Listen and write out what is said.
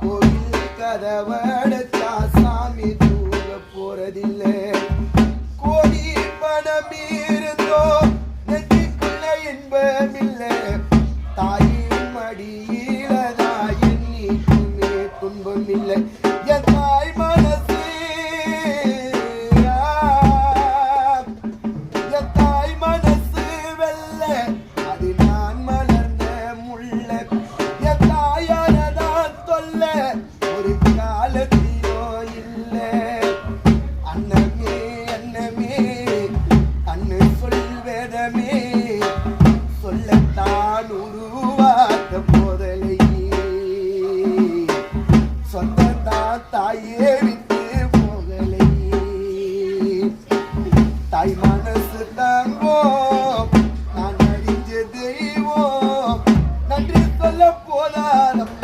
கோயில் கதவடைச்சா சாமி தூங்க போறதில்லை. கோடி பணம் இருந்தோ நெஞ்சுக்குள்ள இன்பமில்லை. தாயின் மடியில தான் என்னைக்குமே துன்பம் இல்லை வந்தா தாயே விட்டு போகலை. தாய் மனசு தாங்கோ நான் அறிஞ்ச தெய்வம். நன்றி சொல்ல போதாலும்